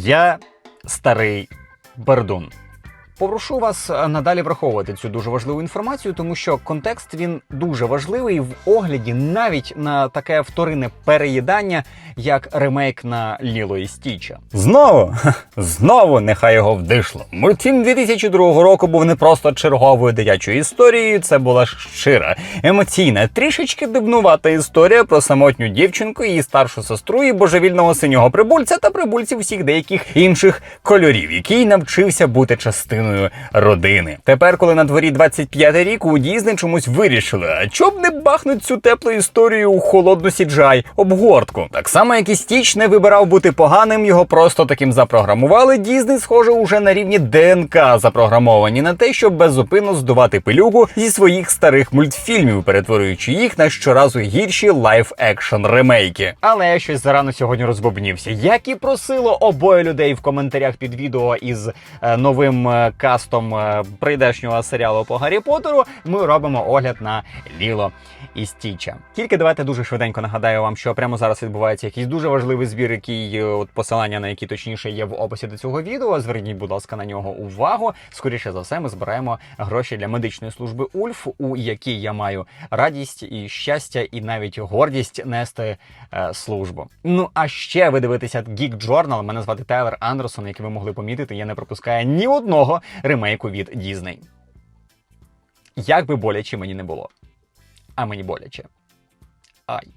Я старий Бердун. Попрошу вас е, надалі враховувати цю дуже важливу інформацію, тому що контекст він дуже важливий в огляді навіть на таке вторинне переїдання, як ремейк на Ліло і Стіча. Знову, знову нехай його вдишло. Мультфільм 2002 року був не просто черговою дитячою історією, це була щира, емоційна, трішечки дивнувата історія про самотню дівчинку, її старшу сестру і божевільного синього прибульця та прибульців всіх деяких інших кольорів, який навчився бути частиною родини. Тепер, коли на дворі 25 рік, у Дізні чомусь вирішили, а чоб не бахнуть цю теплу історію у холодну сіджай обгортку. Так само, як і Стіч не вибирав бути поганим, його просто таким запрограмували. Дізні, схоже, уже на рівні ДНК запрограмовані на те, щоб беззупинно здувати пилюку зі своїх старих мультфільмів, перетворюючи їх на щоразу гірші лайф-екшн ремейки. Але я щось зарано сьогодні розбобнівся. Як і просило обоє людей в коментарях під відео із е, новим е, кастом е, прийдешнього серіалу по Гаррі Поттеру, ми робимо огляд на Ліло і Стіча. Тільки давайте дуже швиденько нагадаю вам, що прямо зараз відбувається якийсь дуже важливий збір, який е, от посилання на який точніше є в описі до цього відео. Зверніть, будь ласка, на нього увагу. Скоріше за все, ми збираємо гроші для медичної служби Ульф, у якій я маю радість і щастя, і навіть гордість нести е, службу. Ну а ще ви дивитеся Geek Journal. Мене звати Тайлер Андерсон. Як ви могли помітити, я не пропускаю ні одного ремейку від Дізней. Як би боляче мені не було. А мені боляче. Ай.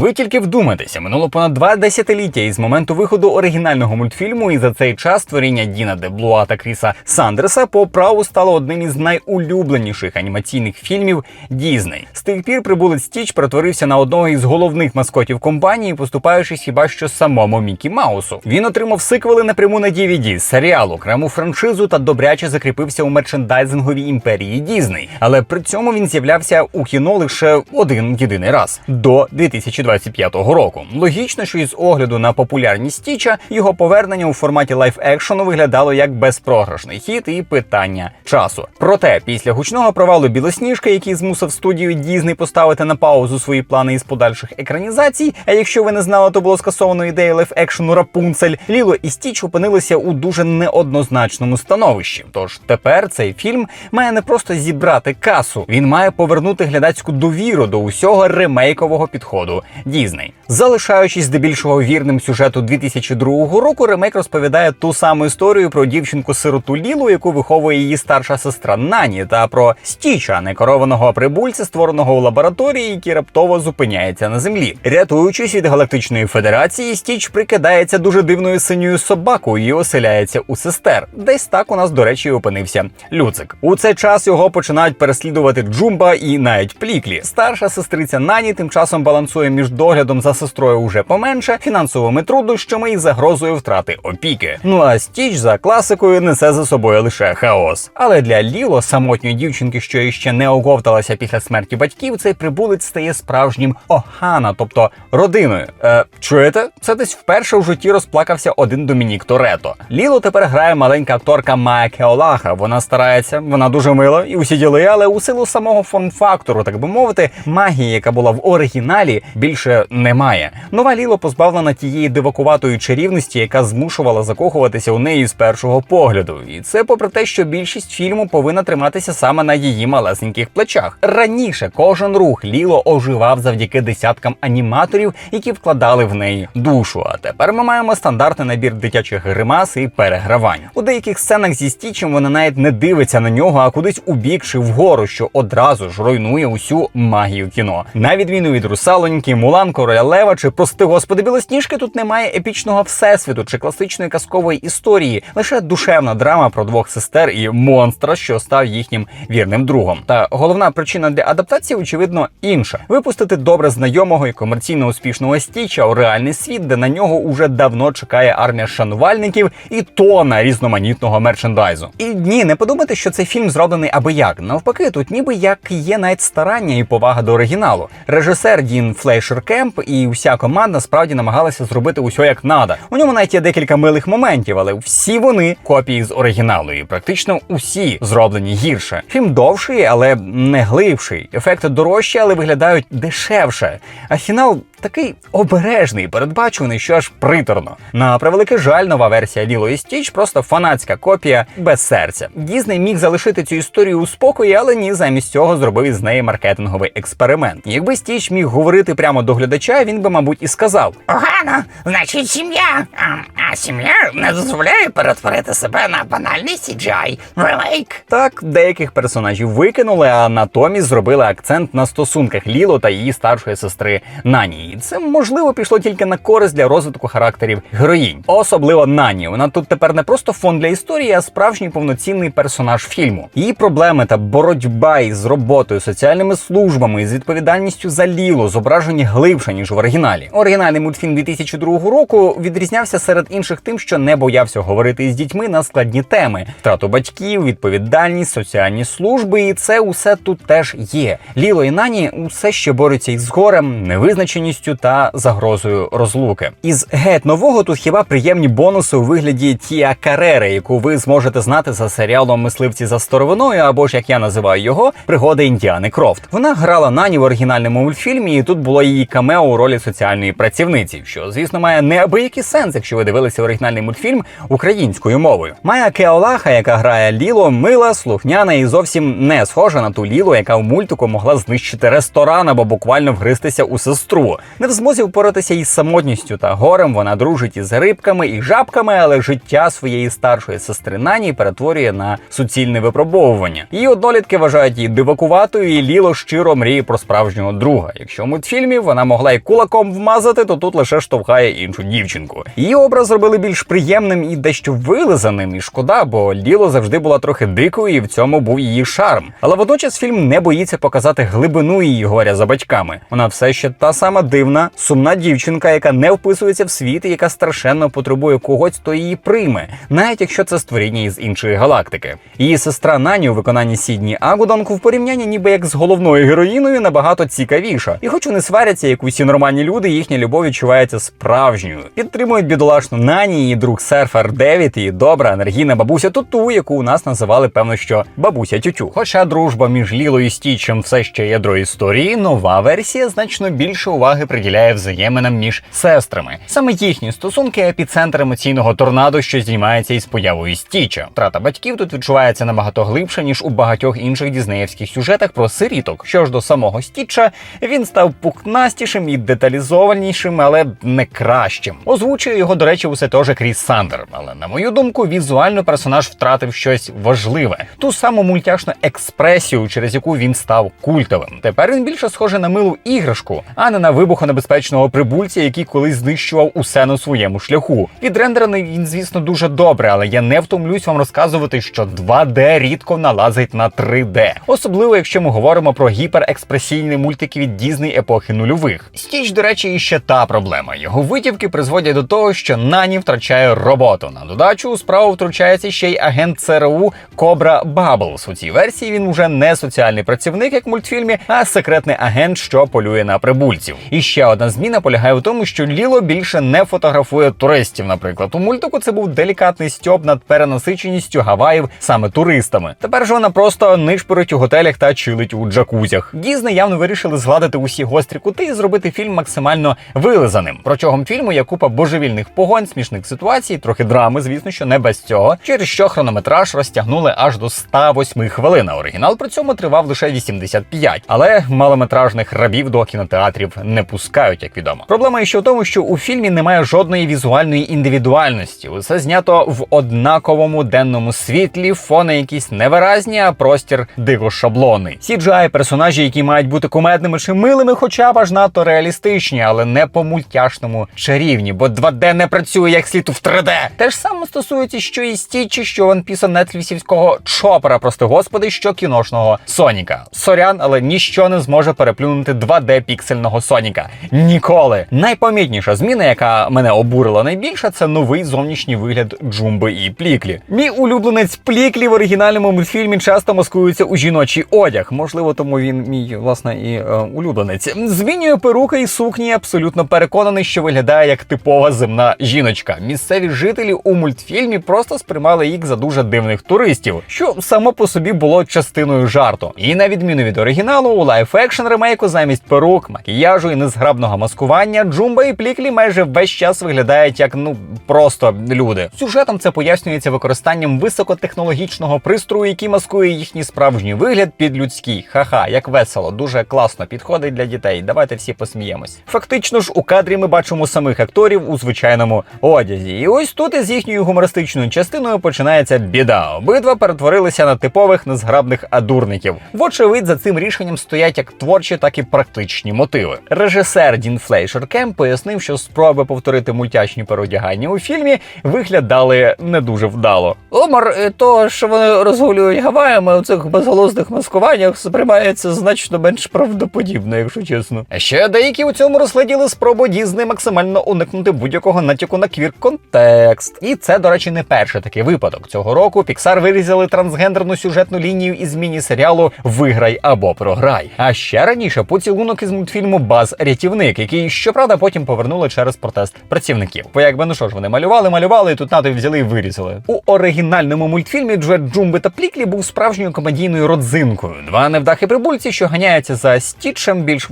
Ви тільки вдумайтеся, минуло понад два десятиліття із моменту виходу оригінального мультфільму, і за цей час творіння Діна де Блуа та Кріса Сандерса по праву стало одним із найулюбленіших анімаційних фільмів Дізней. З тих пір прибулець Стіч перетворився на одного із головних маскотів компанії, поступаючись хіба що самому Мікі Маусу. Він отримав сиквели напряму на DVD, серіал, окрему франшизу та добряче закріпився у мерчендайзинговій імперії Дізней. Але при цьому він з'являвся у кіно лише один єдиний раз до 2020 2025 року. Логічно, що із огляду на популярність Стіча його повернення у форматі лайф-екшену виглядало як безпрограшний хід і питання часу. Проте, після гучного провалу білосніжка, який змусив студію Дізней поставити на паузу свої плани із подальших екранізацій. А якщо ви не знали, то було скасовано ідею лайф-екшену Рапунцель, Ліло і Стіч опинилися у дуже неоднозначному становищі. Тож тепер цей фільм має не просто зібрати касу, він має повернути глядацьку довіру до усього ремейкового підходу. Дізней. Залишаючись здебільшого вірним сюжету 2002 року, ремейк розповідає ту саму історію про дівчинку сироту Лілу, яку виховує її старша сестра Нані, та про Стіча, некерованого прибульця, створеного у лабораторії, який раптово зупиняється на землі. Рятуючись від галактичної федерації, Стіч прикидається дуже дивною синьою собакою і оселяється у сестер. Десь так у нас, до речі, опинився Люцик. У цей час його починають переслідувати Джумба і навіть Пліклі. Старша сестриця Нані тим часом балансує між доглядом за сестрою уже поменше, фінансовими труднощами і загрозою втрати опіки. Ну а стіч за класикою несе за собою лише хаос. Але для Ліло, самотньої дівчинки, що іще не оговталася після смерті батьків, цей прибулець стає справжнім охана, тобто родиною. Е, чуєте? Це десь вперше в житті розплакався один Домінік Торетто. Ліло тепер грає маленька акторка Майя Кеолаха. Вона старається, вона дуже мила і усі діли, але у силу самого фон-фактору, так би мовити, магії, яка була в оригіналі, більше немає. Нова Ліло позбавлена тієї дивакуватої чарівності, яка змушувала закохуватися у неї з першого погляду. І це попри те, що більшість фільму повинна триматися саме на її малесеньких плечах. Раніше кожен рух Ліло оживав завдяки десяткам аніматорів, які вкладали в неї душу. А тепер ми маємо стандартний набір дитячих гримас і перегравань. У деяких сценах зі стічем вона навіть не дивиться на нього, а кудись у бік чи вгору, що одразу ж руйнує усю магію кіно. На відміну від русалоньки, Мулан, Короля Лева чи прости господи білосніжки, тут немає епічного всесвіту чи класичної казкової історії, лише душевна драма про двох сестер і монстра, що став їхнім вірним другом. Та головна причина для адаптації, очевидно, інша: випустити добре знайомого і комерційно успішного стіча у реальний світ, де на нього уже давно чекає армія шанувальників і тона різноманітного мерчендайзу. І ні, не подумайте, що цей фільм зроблений аби як. Навпаки, тут ніби як є навіть старання і повага до оригіналу. Режисер Дін Флейш Camp, і вся команда справді намагалася зробити усе як надо. У ньому навіть є декілька милих моментів, але всі вони копії з оригіналу, і практично усі зроблені гірше. Фільм довший, але не глибший. Ефекти дорожчі, але виглядають дешевше. А фінал такий обережний, передбачуваний, що аж приторно. На превеликий жаль, нова версія Ліло і Стіч просто фанатська копія без серця. Дізней міг залишити цю історію у спокої, але ні, замість цього зробив із неї маркетинговий експеримент. Якби Стіч міг говорити прямо до глядача, він би, мабуть, і сказав: Погано, значить сім'я. А, а сім'я не дозволяє перетворити себе на банальний CGI. Ремейк. Так, деяких персонажів викинули, а натомість зробили акцент на стосунках Ліло та її старшої сестри Нані. І це можливо пішло тільки на користь для розвитку характерів героїнь, особливо Нані. Вона тут тепер не просто фон для історії, а справжній повноцінний персонаж фільму. Її проблеми та боротьба із роботою, соціальними службами, з відповідальністю за Ліло зображені глибше ніж в оригіналі. Оригінальний мультфільм 2002 року відрізнявся серед інших тим, що не боявся говорити із дітьми на складні теми: втрату батьків, відповідальність, соціальні служби, і це усе тут теж є. Ліло і Нані усе ще борються із горем, невизначеністю та загрозою розлуки. Із геть нового тут хіба приємні бонуси у вигляді Тія Карери, яку ви зможете знати за серіалом Мисливці за старовиною, або ж як я називаю його, пригоди Індіани Крофт. Вона грала Нані в оригінальному мультфільмі, і тут було її камео у ролі соціальної працівниці, що звісно має неабиякий сенс, якщо ви дивилися оригінальний мультфільм українською мовою. Майя Кеолаха, яка грає Ліло, мила, слухняна і зовсім не схожа на ту Ліло, яка в мультику могла знищити ресторан або буквально вгристися у сестру. Не в змозі впоратися із самотністю та горем. Вона дружить із рибками і жабками, але життя своєї старшої сестри Нані перетворює на суцільне випробовування. Її однолітки вважають її дивакуватою, і Ліло щиро мріє про справжнього друга. Якщо в мультфільмі вона могла й кулаком вмазати, то тут лише штовхає іншу дівчинку. Її образ зробили більш приємним і дещо вилизаним. І шкода, бо Ліло завжди була трохи дикою, і в цьому був її шарм. Але водночас фільм не боїться показати глибину її горя за батьками. Вона все ще та сама дивна, сумна дівчинка, яка не вписується в світ і яка страшенно потребує когось, хто її прийме, навіть якщо це створіння із іншої галактики. Її сестра Нані у виконанні Сідні Агудонку в порівнянні ніби як з головною героїною набагато цікавіша. І хоч вони сваряться, як усі нормальні люди, їхня любов відчувається справжньою. Підтримують бідолашну Нані, її друг серфер Девід і добра енергійна бабуся Туту, яку у нас називали певно, що бабуся Тютю. Хоча дружба між Лілою і Стічем все ще ядро історії, нова версія значно більше уваги приділяє взаєминам між сестрами. Саме їхні стосунки епіцентр емоційного торнадо, що здіймається із появою Стіча. Втрата батьків тут відчувається набагато глибше ніж у багатьох інших дізнеївських сюжетах про сиріток. Що ж до самого Стіча, він став пухнастішим і деталізованішим, але не кращим. Озвучує його, до речі, усе теж Кріс Сандер. Але на мою думку, візуально персонаж втратив щось важливе, ту саму мультяшну експресію, через яку він став культовим. Тепер він більше схожий на милу іграшку, а не на вибухонебезпечного прибульця, який колись знищував усе на своєму шляху. Відрендерений він, звісно, дуже добре, але я не втомлюсь вам розказувати, що 2D рідко налазить на 3D. Особливо, якщо ми говоримо про гіперекспресійні мультики від Дізней епохи нульових. Стіч, до речі, іще та проблема. Його витівки призводять до того, що Нані втрачає роботу. На додачу у справу втручається ще й агент ЦРУ Кобра Баблс. У цій версії він уже не соціальний працівник, як в мультфільмі, а секретний агент, що полює на прибульців. І ще одна зміна полягає в тому, що Ліло більше не фотографує туристів. Наприклад, у мультику це був делікатний стьоп над перенасиченістю Гаваїв саме туристами. Тепер ж вона просто нишпорить у готелях та чилить у джакузях. Дізни явно вирішили згладити усі гострі кути і зробити фільм максимально вилизаним. Протягом фільму є купа божевільних погонь, смішних ситуацій, трохи драми, звісно, що не без цього. Через що хронометраж розтягнули аж до 108 хвилин. а Оригінал при цьому тривав лише 85. Але малометражних рабів до кінотеатрів не пускають, як відомо. Проблема ще в тому, що у фільмі немає жодної візуальної індивідуальності. Усе знято в однаковому денному світлі, фони якісь невиразні, а простір дико шаблонний. CGI персонажі, які мають бути кумедними чи милими, хоча б аж надто реалістичні, але не по мультяшному чарівні, бо 2D не працює як слід в 3D. Те ж саме стосується що і стічі, що ванпіса нетфлісівського чопера, прости господи, що кіношного Соніка. Сорян, але ніщо не зможе переплюнути 2D піксельного Соніка. Ніколи. Найпомітніша зміна, яка мене обурила найбільше, це новий зовнішній вигляд Джумби і Пліклі. Мій улюбленець Пліклі в оригінальному мультфільмі часто маскується у жіночий одяг. Можливо, тому він мій власне і е, улюбленець. Змінює Змінює перуки і сукні, абсолютно переконаний, що виглядає як типова земна жіночка. Місцеві жителі у мультфільмі просто сприймали їх за дуже дивних туристів, що само по собі було частиною жарту. І на відміну від оригіналу, у лайф екшн ремейку замість перук, макіяжу і незграбного маскування, Джумба і Пліклі майже весь час виглядають як ну просто люди. Сюжетом це пояснюється використанням високотехнологічного пристрою, який маскує їхній справжній вигляд під людський. Ха-ха, як весело, дуже класно підходить для дітей. Давайте всі посміємось. Фактично ж, у кадрі ми бачимо самих акторів у звичайному одязі. І ось тут із їхньою гумористичною частиною починається біда. Обидва перетворилися на типових незграбних адурників. Вочевидь, за цим рішенням стоять як творчі, так і практичні мотиви. Режисер Дін Флейшер Кем пояснив, що спроби повторити мультяшні переодягання у фільмі виглядали не дуже вдало. Умор е, того, що вони розгулюють Гаваями у цих безголосних маскуваннях, сприймається значно менш правдоподібно, якщо чесно. Ще деякі у цьому розгляділи спробу Дізней максимально уникнути будь-якого натяку на квір контекст. І це, до речі, не перший такий випадок. Цього року Pixar вирізали трансгендерну сюжетну лінію із міні-серіалу Виграй або програй. А ще раніше поцілунок із мультфільму Баз рятівник, який щоправда потім повернули через протест працівників. Бо якби ну що ж вони малювали, малювали, і тут нато взяли і вирізали. У оригінальному мультфільмі Джет Джумби та Пліклі був справжньою комедійною родзинкою. Два невдахи прибульці, що ганяються за стічем, більш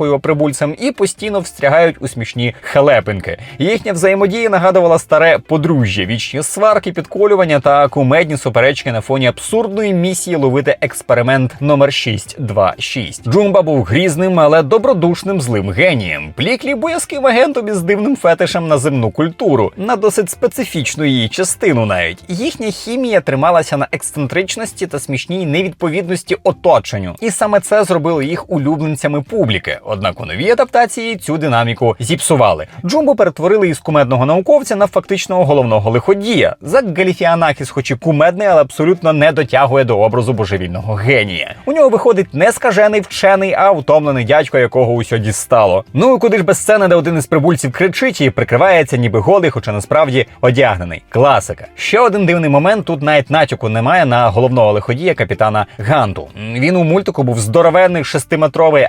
вдахою прибульцем, і постійно встрягають у смішні халепинки. Їхня взаємодія нагадувала старе подружжя, вічні сварки, підколювання та кумедні суперечки на фоні абсурдної місії ловити експеримент номер 626. Джумба був грізним, але добродушним злим генієм. Пліклі боязким агентом із дивним фетишем на земну культуру, на досить специфічну її частину навіть. Їхня хімія трималася на ексцентричності та смішній невідповідності оточенню. І саме це зробило їх улюбленцями публіки. Однак у новій адаптації цю динаміку зіпсували. Джумбо перетворили із кумедного науковця на фактичного головного лиходія. Зак Галіфіанакіс, хоч і кумедний, але абсолютно не дотягує до образу божевільного генія. У нього виходить не скажений вчений, а втомлений дядько, якого усьо дістало. Ну і куди ж без сцени, де один із прибульців кричить і прикривається, ніби голий, хоча насправді одягнений. Класика. Ще один дивний момент: тут навіть натяку немає на головного лиходія капітана Ганту. Він у мультику був здоровенний шестиметровий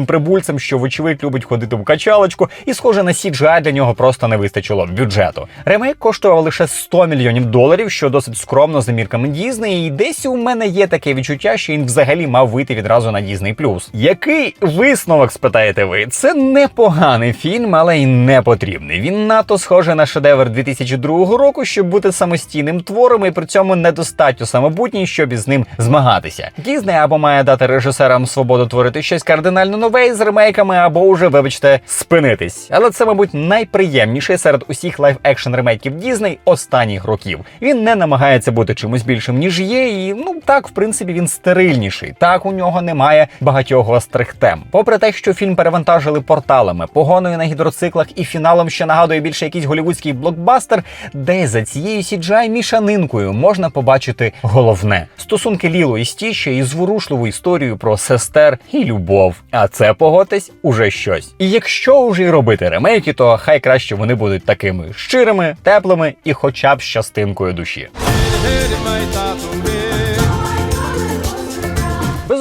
акулоподібним прибульцем, що вочевидь любить ходити в качалочку, і схоже на CGI для нього просто не вистачило бюджету. Ремейк коштував лише 100 мільйонів доларів, що досить скромно за мірками Дізней. І десь у мене є таке відчуття, що він взагалі мав вийти відразу на Дізней Плюс. Який висновок, спитаєте ви? Це непоганий фільм, але й не потрібний. Він надто схожий на шедевр 2002 року, щоб бути самостійним твором, і при цьому недостатньо самобутній, щоб із ним змагатися. Дізней або має дати режисерам свободу творити щось кардинально нове із ремейками, або уже, вибачте, спинитись. Але це, мабуть, найприємніший серед усіх лайв-екшн ремейків Дізней останніх років. Він не намагається бути чимось більшим, ніж є, і ну так, в принципі, він стерильніший. Так у нього немає багатьох гострих тем. Попри те, що фільм перевантажили порталами, погоною на гідроциклах і фіналом, що нагадує більше якийсь голівудський блокбастер, де за цією CGI мішанинкою можна побачити головне стосунки Ліло і Стічі із зворушливою історією про сестер і любов. А це погодьтесь уже щось. І якщо вже й робити ремейки, то хай краще вони будуть такими щирими, теплими і хоча б з частинкою душі.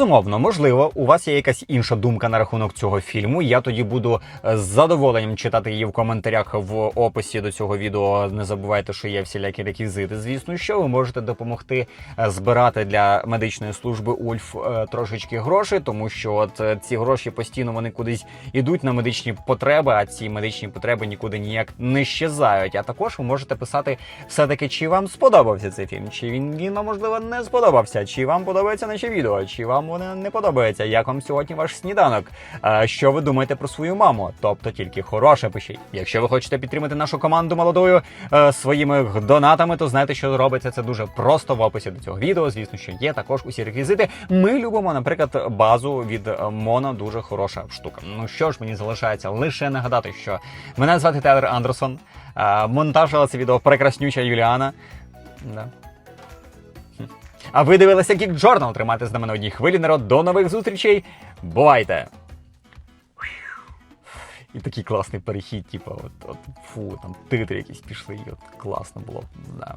Безумовно, можливо, у вас є якась інша думка на рахунок цього фільму. Я тоді буду е, з задоволенням читати її в коментарях в описі до цього відео. Не забувайте, що є всілякі реквізити. Звісно, що ви можете допомогти е, збирати для медичної служби Ульф е, трошечки грошей, тому що от ці гроші постійно вони кудись ідуть на медичні потреби, а ці медичні потреби нікуди ніяк не щезають. А також ви можете писати все-таки, чи вам сподобався цей фільм, чи він він вам можливо не сподобався, чи вам подобається наше відео, чи вам воно не подобається. Як вам сьогодні ваш сніданок? А, що ви думаєте про свою маму? Тобто тільки хороше пишіть. Якщо ви хочете підтримати нашу команду молодою е, своїми донатами, то знаєте, що робиться це дуже просто в описі до цього відео. Звісно, що є також усі реквізити. Ми любимо, наприклад, базу від е, Моно, дуже хороша штука. Ну що ж, мені залишається лише нагадати, що мене звати Телер Андерсон. Е, монтажила це відео прекраснюча Юліана. Да. А ви дивилися Geek Journal. Тримайтесь на мене одній хвилі, народ. До нових зустрічей. Бувайте! І такий класний перехід, типу, от, от фу, там титри якісь пішли, і от класно було. Да.